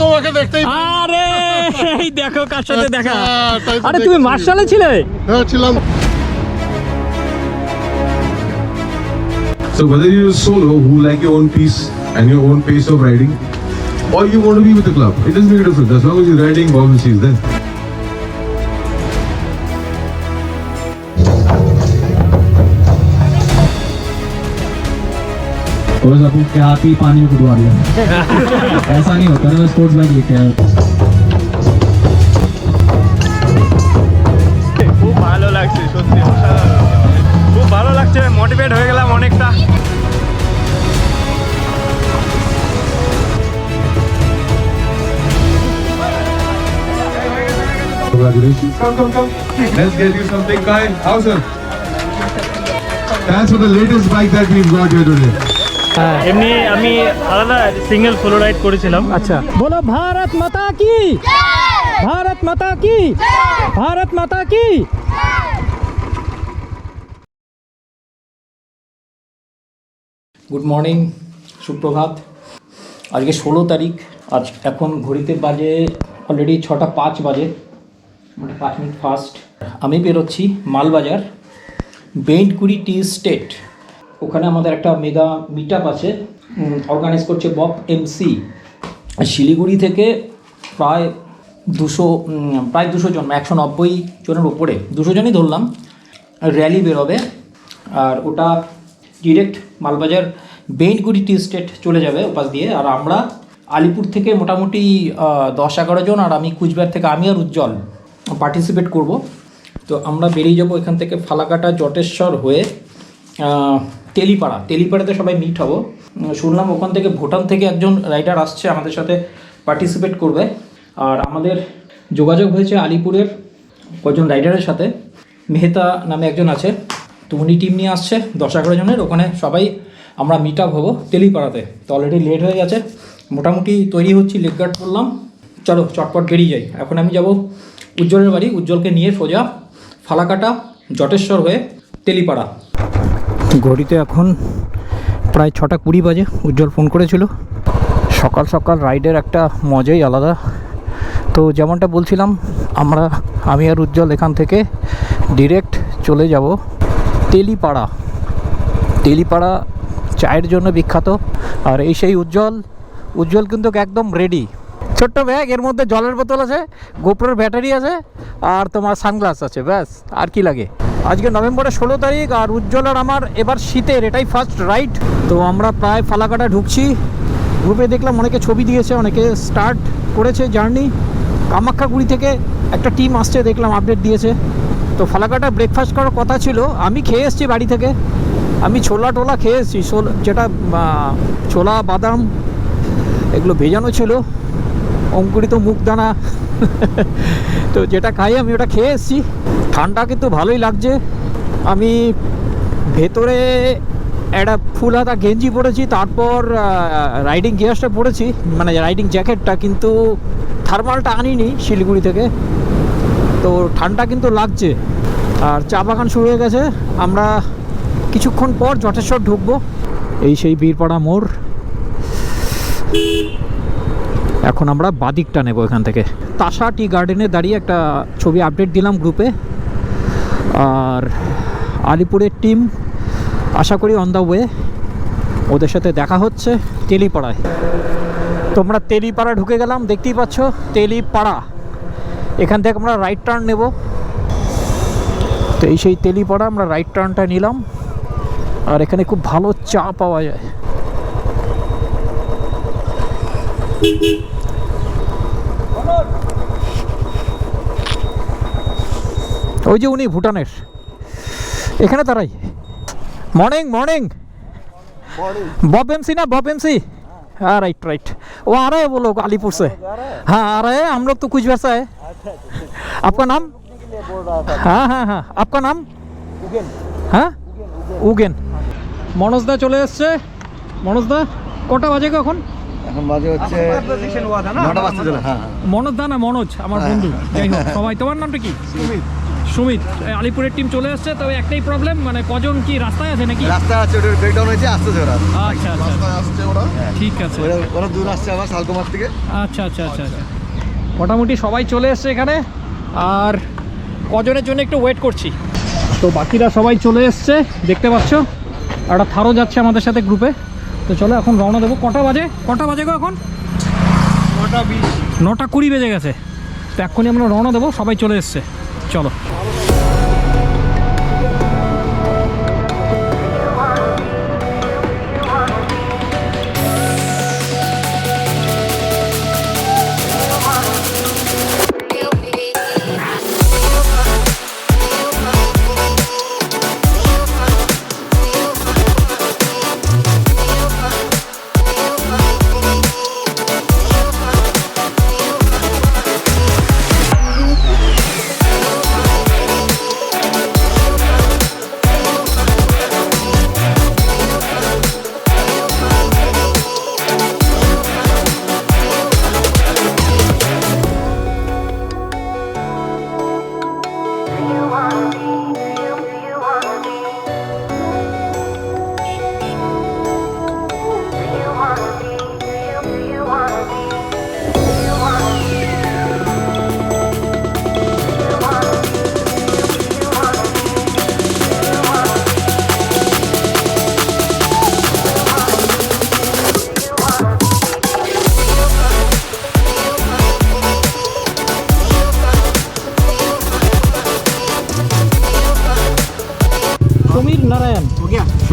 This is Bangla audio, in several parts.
তোমাকে দেখতেই আরে এই দেখো কার সাথে দেখা আচ্ছা, আরে তুমি মার্শালে ছিলে হ্যাঁ ছিলাম So whether you're solo who like your own peace and your own pace of riding, or you want to be with the club, it doesn't make a difference. As long as you're riding, Bob is then. बस आपको क्या आप ही पानी में डुबा दिया ऐसा नहीं होता ना स्पोर्ट्स बाइक लेके आया খুব ভালো লাগছে সত্যি অসাধারণ। খুব ভালো লাগছে মোটিভেট হয়ে গেলাম অনেকটা Congratulations. Come, come, come. Let's get you something, Kai. How's it? That's for the latest bike that we've got here today. হ্যাঁ। এমনি আমি আলাদা সিঙ্গেল সোলো রাইড করেছিলাম। আচ্ছা। বলো ভারত মাতা কি? ভারত মাতা কি? ভারত মাতা কি? গুড মর্নিং সুপ্রভাত। আজকে ষোলো তারিখ আজ এখন ঘড়িতে বাজে অলরেডি ছটা পাঁচ বাজে। মানে পাঁচ মিনিট ফার্স্ট আমি বেরোচ্ছি মালবাজার বেন্টকুড়ি টি স্টেট। ওখানে আমাদের একটা মেগা মিট আছে অর্গানাইজ করছে বব এমসি শিলিগুড়ি থেকে প্রায় দুশো প্রায় দুশো জন একশো নব্বই জনের ওপরে, দুশো জনই ধরলাম র্যালি বেরোবে। আর ওটা direct Malbazar Bentguri tea estate চলে যাবে ওপাশ দিয়ে। আর আমরা আলিপুর থেকে মোটামুটি দশ এগারো জন, আর আমি কুচবিহার থেকে, আমি আর উজ্জ্বল পার্টিসিপেট করব। তো আমরা বেরিয়ে যাব এখান থেকে ফালাকাটা, জটেশ্বর হয়ে তেলিপাড়া। তেলিপাড়াতে সবাই মিট হব। শুনলাম ওখান থেকে ভুটান থেকে একজন রাইডার আসছে আমাদের সাথে পার্টিসিপেট করবে। আর আমাদের যোগাযোগ হয়েছে আলিপুরের কজন রাইডারের সাথে। মেহতা নামে একজন আছে। তো উনি টিম নিয়ে আসছে, দশ এগারো জনের। ওখানে সবাই আমরা মিট আপ হব তেলিপাড়াতে। তো অলরেডি লেট হয়ে গেছে। মোটামুটি তৈরি হচ্ছি লেগ গার্ড করলাম। চলো, চটপট বেরিয়ে যাই। এখন আমি যাব উজ্জ্বলের বাড়ি। উজ্জ্বলকে নিয়ে সোজা ফালাকাটা, জটেশ্বর হয়ে তেলিপাড়া। ঘড়িতে এখন প্রায় ছটা কুড়ি বাজে, উজ্জ্বল ফোন করেছিল। সকাল সকাল রাইডের একটা মজাই আলাদা। তো যেমনটা বলছিলাম, আমরা, আমি আর উজ্জ্বল এখান থেকে ডিরেক্ট চলে যাব তেলিপাড়া। তেলিপাড়া চায়ের জন্য বিখ্যাত। আর এই সেই উজ্জ্বল উজ্জ্বল কিন্তু একদম রেডি ছোট্ট ব্যাগ এর মধ্যে জলের বোতল আছে গোপ্রোর ব্যাটারি আছে, আর তোমার সানগ্লাস আছে, ব্যাস, আর কি লাগে? আজকে নভেম্বরের ষোলো তারিখ আর উজ্জ্বল আর আমার এবার শীতের, এটাই ফার্স্ট রাইড তো আমরা প্রায় ফালাকাটা ঢুকছি। গ্রুপে দেখলাম অনেকে ছবি দিয়েছে, অনেকে স্টার্ট করেছে জার্নি কামাখ্যাগুড়ি থেকে একটা টিম আসছে, দেখলাম আপডেট দিয়েছে। তো ফালাকাটা ব্রেকফাস্ট করার কথা ছিল। আমি খেয়ে এসেছি বাড়ি থেকে। আমি ছোলা টোলা খেয়ে এসেছি। যেটা ছোলা, বাদাম, এগুলো ভেজানো ছিল। অঙ্কুরিত মুখদানা তো যেটা খাই আমি, ওটা খেয়ে এসেছি। ঠান্ডা কিন্তু ভালোই লাগছে। আমি ভেতরে একটা ফুল হাতা গেঞ্জি পরেছি, তারপর রাইডিং গিয়ার্সটা পরেছি মানে রাইডিং জ্যাকেটটা কিন্তু থার্মালটা আনিনি শিলিগুড়ি থেকে। তো ঠান্ডা কিন্তু লাগছে। আর চা বাগান শুরু হয়ে গেছে। আমরা কিছুক্ষণ পর জটেশ্বর ঢুকবো। এই সেই বীরপাড়া মোড়। এখন আমরা বাদিকটা নেব এখান থেকে। তাসা টি গার্ডেনে দাঁড়িয়ে একটা ছবি আপডেট দিলাম গ্রুপে আর আলিপুরের টিম, আশা করি অন দ্য ওয়ে ওদের সাথে দেখা হচ্ছে তেলিপাড়ায়। তোমরা তেলিপাড়া ঢুকে গেলাম, দেখতেই পাচ্ছ তেলিপাড়া। এখান থেকে আমরা রাইট টার্ন নেব। তো এই সেই তেলিপাড়া আমরা রাইট টার্নটা নিলাম। আর এখানে খুব ভালো চা পাওয়া যায়। ওই যে উনি ভুটানের এখানে তারাই मॉर्निंग मॉर्निंग बॉब एमसी ना बॉब एमसी हाँ राइट राइट वो आ रहे हैं वो लोग अलीपुर से हाँ आ रहे हैं हम लोग तो कुछ वैसा है आपका नाम हाँ हाँ हाँ आपका नाम হ্যাঁ উগেন মনোজদা চলে এসছে মনোজদা কটা বাজে গো এখন এখন বাজে হচ্ছে নটা বাজতে চলে হ্যাঁ হ্যাঁ। মনোজ দা না মনোজ আমার বন্ধু যাই হোক সবাই তোমার নামটা কি সুমিত এই আলিপুরের টিম চলে এসছে তবে একটাই প্রবলেম মানে কজন কি রাস্তায় আছে নাকি? রাস্তা আছে ওটা ব্রেকডাউন হয়েছে আসতেছে ওরা। আচ্ছা আচ্ছা। ঠিক আছে। ওরা ওরা দূর আসছে আবার শালকুমার থেকে। আচ্ছা আচ্ছা আচ্ছা আচ্ছা। মোটামুটি সবাই চলে এসছে এখানে। আর কজনের জন্য একটু ওয়েট করছি। তো বাকিরা সবাই চলে এসছে দেখতে পাচ্ছ? একটা থারও যাচ্ছে আমাদের সাথে গ্রুপে তো চলো এখন রওনা দেবো। কটা বাজে? কটা বাজে গো এখন? নটা বিশ। নটা কুড়ি বেজে গেছে। তো এক্ষুনি আমরা রওনা দেবো সবাই চলে এসছে। চলো।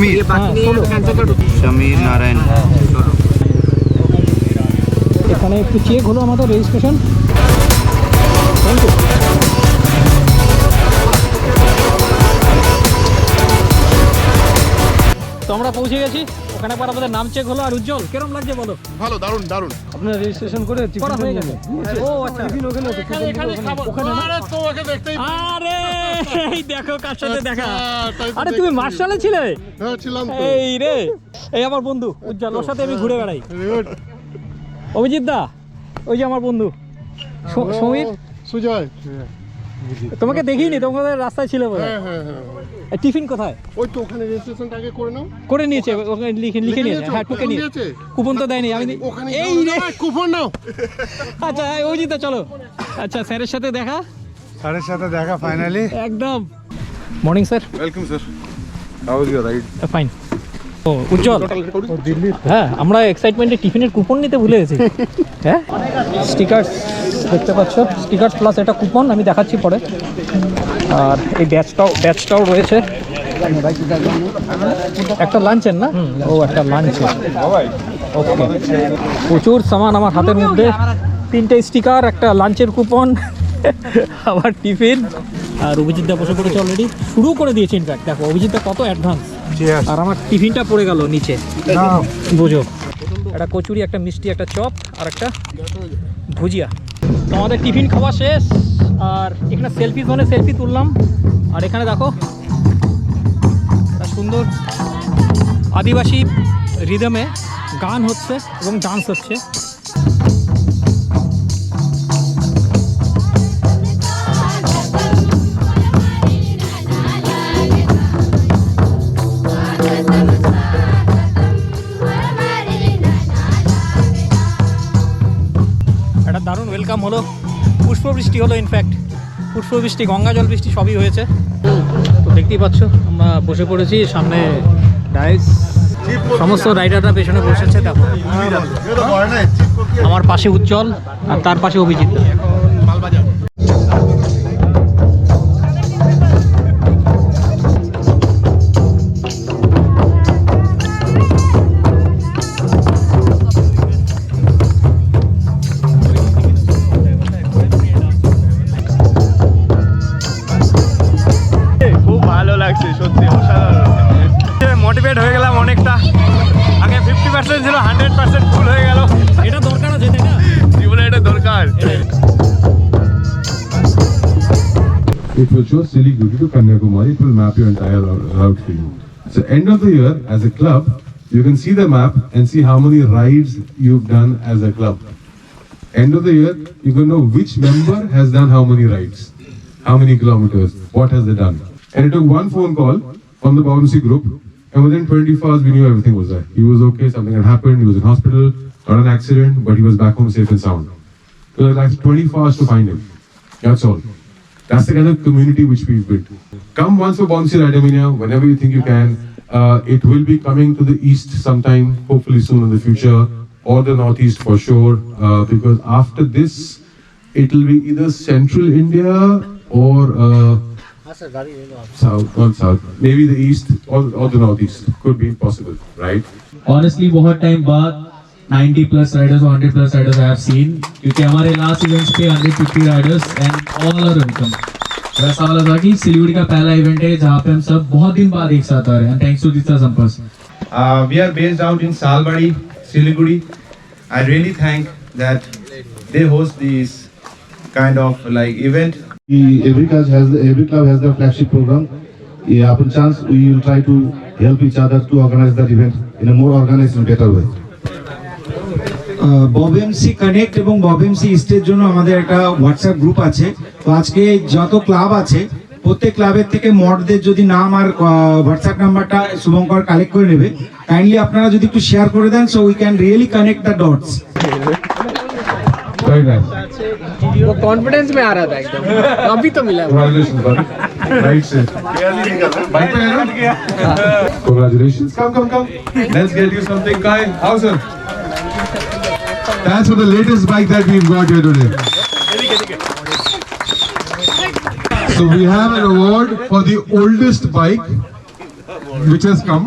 সমীর। হ্যাঁ, সমীর নারায়ণ এখানে একটু চেক হলো আমাদের রেজিস্ট্রেশন থ্যাংক ইউ তো আমরা পৌঁছে গেছি। ওখানে পর আমাদের নাম চেক হলো আর উজ্জ্বল কেরম লাগছে বলো? ভালো দারুণ দারুণ। আপনার রেজিস্ট্রেশন করে করা হয়ে গেছে। ও আচ্ছা। আরে তোমাকে দেখতেই আরে এই দেখো কার সাথে দেখা। আরে তুমি। মার্শালে ছিলে? হ্যাঁ ছিলাম তো। এই রে এই আমার বন্ধু উজ্জ্বল ওর সাথে আমি ঘুরে বেড়াই। অভিজিৎ দা ওই যে আমার বন্ধু। সমীর? সুজয়। তোমাকে দেখিনি তোমাদের রাস্তায় ছিল বলে হ্যাঁ হ্যাঁ হ্যাঁ। টিফিন কোথায়? ওই তো ওখানে রেজিস্ট্রেশনটা আগে করে নাও। করে নিয়েছে ওখানে লিখে লিখে নিয়েছে হ্যাঁ টুকে কুপন কুপন তো দেয়নি আমি এই রে। কুপন নাও। আচ্ছা অভিজিৎ দা চলো। আচ্ছা স্যারের সাথে দেখা? স্যারের সাথে দেখা ফাইনালি একদম। Morning sir welcome sir how is your ride fine ও উজ্জ্বল। হ্যাঁ আমরা এক্সাইটমেন্টে টিফিনের কুপন নিতে ভুলে গেছি। হ্যাঁ? স্টিকার দেখতে পাচ্ছ? স্টিকার প্লাস এটা কুপন আমি দেখাচ্ছি পরে। আর এই ব্যাচটাও ব্যাচটাও রয়েছে। একটা লাঞ্চের না? ও একটা লাঞ্চের ওকে প্রচুর সামান আমার হাতের মধ্যে। তিনটে স্টিকার একটা লাঞ্চের কুপন আবার টিফিন আর অভিজিৎদা বসে পড়েছে অলরেডি শুরু করে দিয়েছে ইনফ্যাক্ট দেখো অভিজিৎদা কত অ্যাডভান্স আর আমার টিফিনটা পড়ে গেল নিচে। বুঝো। একটা কচুরি একটা মিষ্টি একটা চপ আর একটা ভুজিয়া। তো আমাদের টিফিন খাওয়া শেষ, আর এখানে সেলফি জোনে সেলফি তুললাম। আর এখানে দেখো সুন্দর আদিবাসী রিদমে গান হচ্ছে এবং ডান্স হচ্ছে। পুষ্পবৃষ্টি হলো ইনফ্যাক্ট পুষ্প বৃষ্টি, গঙ্গা জল বৃষ্টি সবই হয়েছে। তো দেখতেই পাচ্ছ, আমরা বসে পড়েছি সামনে ডাইস সমস্ত রাইডাররা পেছনে বসেছে, দেখো। আমার পাশে উজ্জ্বল আর তার পাশে Abhijit. To It will map your entire route for you. So end of the year, as a club, you can see the map and see how many rides you've done as a club. End of the year, you can know which member has done how many rides. how many kilometers, what has they done. And it took one phone call from the Bouncy group, and within 24 hours we knew everything was there. He was okay, something had happened, he was in hospital, not an accident, but he was back home safe and sound. So it like 24 hours to find him. That's all. That's the kind of community which we've built. Come once for Bouncy Radamania, whenever you think you can. Uh, it will be coming to the east sometime, hopefully soon in the future, or the northeast for sure. Uh, because after this, it will be either central India or uh, south, not south, maybe the east or, or the northeast. Could be possible, right? Honestly बहुत टाइम बाद 90 प्लस राइडर्स और 100 plus riders I have seen क्योंकि हमारे लास्ट इवेंट्स पे 150 riders and all are welcome ऐसा वाला था कि सिलीगुड़ी का पहला इवेंट है जहाँ पे हम सब बहुत दिन बाद एक साथ आ रहे हैं thanks to this Thumpers Uh, we are based out in Salbari, Siliguri. I really thank that they host this kind of like event. every club has every club has their flagship program. Yeah, upon chance we will try to help each other to organize that event in a more organized and better way. ববেমসি connect এবং ববেমসি ইস্টের জন্য আমাদের একটা হোয়াটসঅ্যাপ গ্রুপ আছে তো আজকে যত ক্লাব আছে প্রত্যেক ক্লাবের থেকে মডদের যদি নাম আর হোয়াটসঅ্যাপ নাম্বারটা শুভঙ্কর কালেক্ট করে নেবে কাইন্ডলি আপনারা যদি একটু শেয়ার করে দেন so we can really connect the dots Very nice. वो कॉन्फिडेंस में आ रहा था एकदम अभी तो मिला Congratulations, buddy. Right, sir. Bike पे है ना? Congratulations. Come, come, come. Let's get you something. Kai, how, sir? That's for the latest bike that we've got here today. So we have an award for the oldest bike which has come.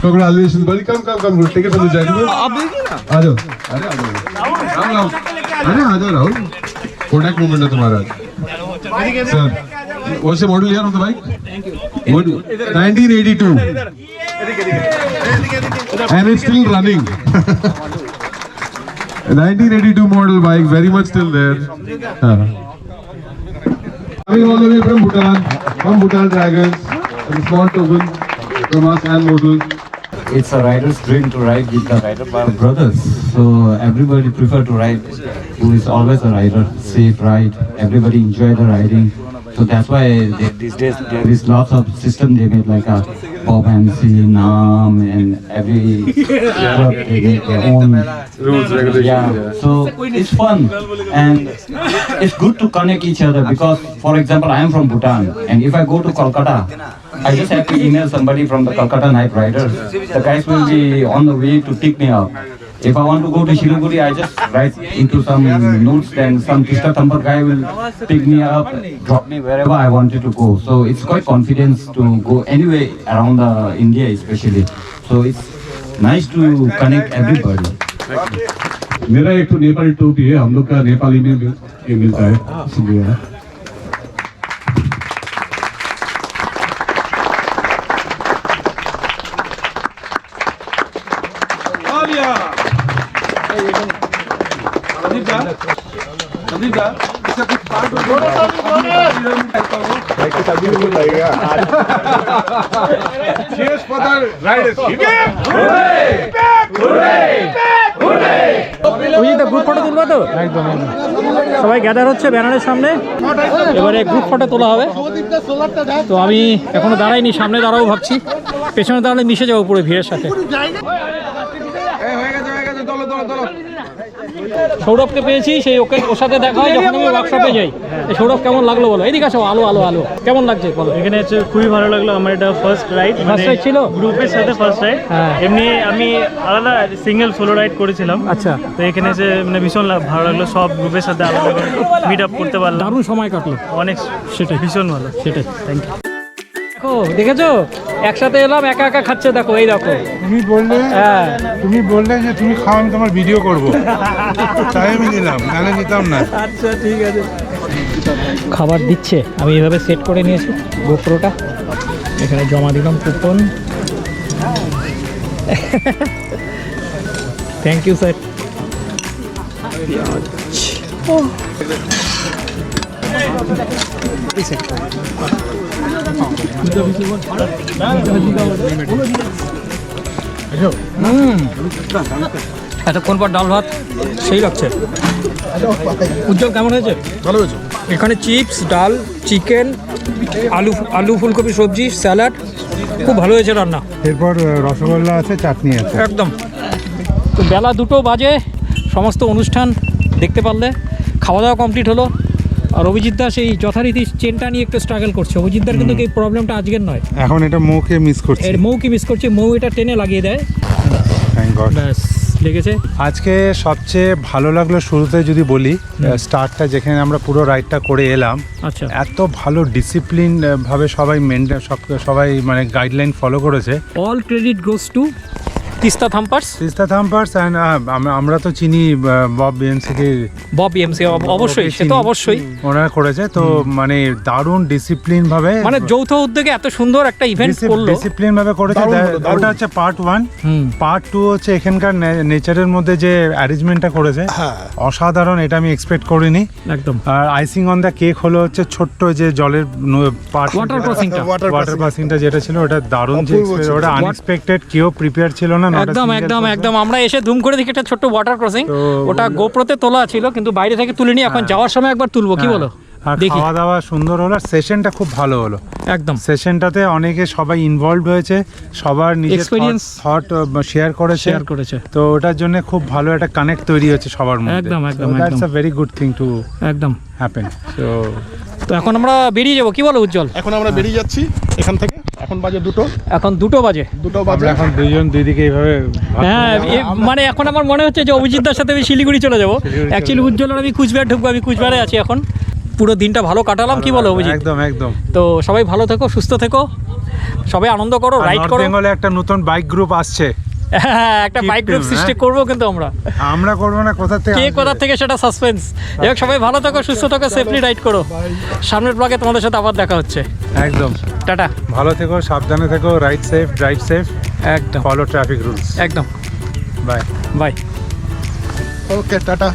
Congratulations, buddy. Come, come, come. Take it from the gentleman. आप देखिए ना. आ जाओ. अरे आ जाओ. राहुल, राहुल. अरे आ जाओ राहुल. कोडैक मूवमेंट है तुम्हारा आज. Sir, what's the model year of the bike? Thank you. What? 1982. And it's still running. 1982 model bike, very much still there. Uh. Coming all the way from Bhutan, from Bhutan Dragons, a small token from us and Modal. it's a rider's dream to ride with the rider bar brothers. So everybody prefer to ride who is always a rider, safe ride. Everybody enjoy the riding. So that's why they, these days there is lots of system they made like a Bob MC, Nam, and every club they make their own Rules, regulations. yeah. So it's fun and it's good to connect each other because, for example, I am from Bhutan and if I go to Kolkata, I just have to email somebody from the Kolkata Night Riders. The guys will be on the way to pick me up. If I want to go to Shiliguri, I just write into some notes, then some Krishna Thambar guy will pick me up, drop me wherever I wanted to go. So it's quite confidence to go anywhere around the India especially. So it's nice to connect everybody. मेरा एक तो नेपाली टोपी है हम लोग का नेपाली में Hay que salir. Cheers for the riders. Hooray! Hooray! Group photo তুলবে তো একদম সবাই গ্যাদার হচ্ছে ব্যানারের সামনে এবারে গ্রুপ ফটো তোলা হবে তো আমি এখনও দাঁড়াইনি, সামনে দাঁড়াবো ভাবছি পেছনে দাঁড়ালে মিশে যাব পুরো ভিড়ের সাথে সৌরভকে পেয়েছি সেই ওকে ওর সাথে দেখা হয় যখন আমি ওয়ার্কশপে যাই। সৌরভ কেমন লাগল বলো? এইদিকে আসো আলো আলো আলো। কেমন লাগছে বলো? এখানে হচ্ছে খুবই ভালো লাগল আমার এটা ফার্স্ট রাইড ফার্স্ট রাইড ছিল? গ্রুপের সাথে ফার্স্ট রাইড হ্যাঁ। এমনি আমি আলাদা সিঙ্গেল সোলো রাইড করেছিলাম। আচ্ছা। তো এখানে এসে মানে ভীষণ ভালো লাগল সব গ্রুপের সাথে আলাদা মিট আপ করতে পারলাম। দারুণ সময় কাটলো। অনেক সেটাই। ভীষণ ভালো। সেটাই। থ্যাংক ইউ দেখো দেখেছ? একসাথে এলাম একা একা খাচ্ছে দেখো এই দেখো। তুমি বললে হ্যাঁ। তুমি বললে যে তুমি খাও আমি তোমার ভিডিও করব। তাই আমি নিলাম নাহলে নিতাম না। আচ্ছা ঠিক আছে। খাবার দিচ্ছে আমি এভাবে সেট করে নিয়েছি গোপ্রোটা এখানে জমা দিলাম কুপন থ্যাংক ইউ স্যার এতক্ষণ পর ডাল ভাত? সেই লাগছে। উজ্জ্বল কেমন হয়েছে? ভালো হয়েছে। এখানে চিপস ডাল চিকেন আলু আলু ফুলকপি সবজি স্যালাড। খুব ভালো হয়েছে রান্না। এরপর রসগোল্লা আছে চাটনি আছে। একদম। তো বেলা দুটো বাজে সমস্ত অনুষ্ঠান দেখতে পারলে। খাওয়া দাওয়া কমপ্লিট হলো। আর অভিজিৎ দাস এই যথারীতি চেনটা নিয়ে একটু স্ট্রাগল করছে। অভিজিৎ দার কিন্তু এই প্রবলেমটা আজকের নয়। এখন এটা মৌকে মিস করছে। এর মৌ কি মিস করছে মৌ এটা টেনে লাগিয়ে দেয়। ব্যাস লেগেছে। আজকে সবচেয়ে ভালো লাগল শুরুতে যদি বলি স্টার্টটা যেখানে আমরা পুরো রাইডটা করে এলাম আচ্ছা। এত ভালো ডিসিপ্লিন ভাবে সবাই মেনটেন সবাই মানে গাইডলাইন ফলো করেছে। All credit goes to Teesta Thumpers? Teesta Thumpers and আমরা তো চিনি বব বিএমসিকে। বব এমসি অবশ্যই সে তো অবশ্যই। ওনারা করেছে তো মানে দারুণ ডিসিপ্লিন ভাবে মানে যৌথ উদ্যোগে এত সুন্দর একটা ইভেন্ট করল। ডিসিপ্লিন ভাবে করেছে ওটা হচ্ছে পার্ট ওয়ান হুম। পার্ট টু হচ্ছে এখানকার নেচারের মধ্যে যে অ্যারেঞ্জমেন্টটা করেছে। অসাধারণ এটা আমি এক্সপেক্ট করিনি। একদম। আর আইসিং অন দ্য কেক হলো হচ্ছে ছোট্ট যে জলের পার্ট Water crossing টা। ওয়াটার ক্রসিংটা যেটা ছিল ওটা দারুণ যে ওটা আনএক্সপেক্টেড কেউ প্রিপেয়ার ছিল না একদম একদম একদম। আমরা এসে ধুম করে দেখি একটা ছোট্ট ওয়াটার ক্রসিং ওটা গোপ্রোতে তোলা ছিল কিন্তু বাইরে থেকে তুলিনি এখন যাওয়ার সময় একবার তুলবো কি বলো? আর দেখি। খাওয়া দাওয়া সুন্দর হলো সেশনটা খুব ভালো হলো। একদম। সেশনটাতে অনেকে সবাই ইনভলভ হয়েছে সবার নিজের Experience থট শেয়ার করেছে। শেয়ার করেছে। তো ওটার জন্য খুব ভালো একটা কানেক্ট তৈরি হচ্ছে সবার মধ্যে। একদম, একদম, that's a very good thing to একদম। হ্যাপেন সো তো এখন আমরা বেরিয়ে যাব। কি বলো উজ্জ্বল? এখন আমরা বেরিয়ে যাচ্ছি এখান থেকে। এখন বাজে দুটো। এখন দুটো বাজে। দুটো বাজে। এখন দুইজন দুই দিকে এইভাবে হ্যাঁ মানে এখন আমার মনে হচ্ছে যে অভিজিৎদার সাথে আমি শিলিগুড়ি চলে যাব। অ্যাকচুয়ালি উজ্জ্বল আমি কুচবিহার ঢুকবো আমি কুচবিহারে আছি এখন। পুরো দিনটা ভালো কাটালাম কি বলো অভিজিৎ? একদম একদম। তো সবাই ভালো থেকো সুস্থ থেকো সবাই আনন্দ করো রাইড করো। বেঙ্গলে একটা নতুন বাইক গ্রুপ আসছে। হ্যাঁ একটা বাইক গ্রুপ সৃষ্টি হ্যাঁ। করব কিন্তু আমরা। আমরা করব না কোথা থেকে কে কোথা থেকে সেটা সাসপেন্স যাই সবাই ভালো থাকো সুস্থ থাকো সেফলি রাইড করো। সামনের ব্লগে তোমাদের সাথে আবার দেখা হচ্ছে। একদম। টাটা। ভালো থেকো সাবধানে থেকো রাইড সেফ ড্রাইভ সেফ একদম। ফলো ট্রাফিক রুলস একদম। Bye bye okay tata.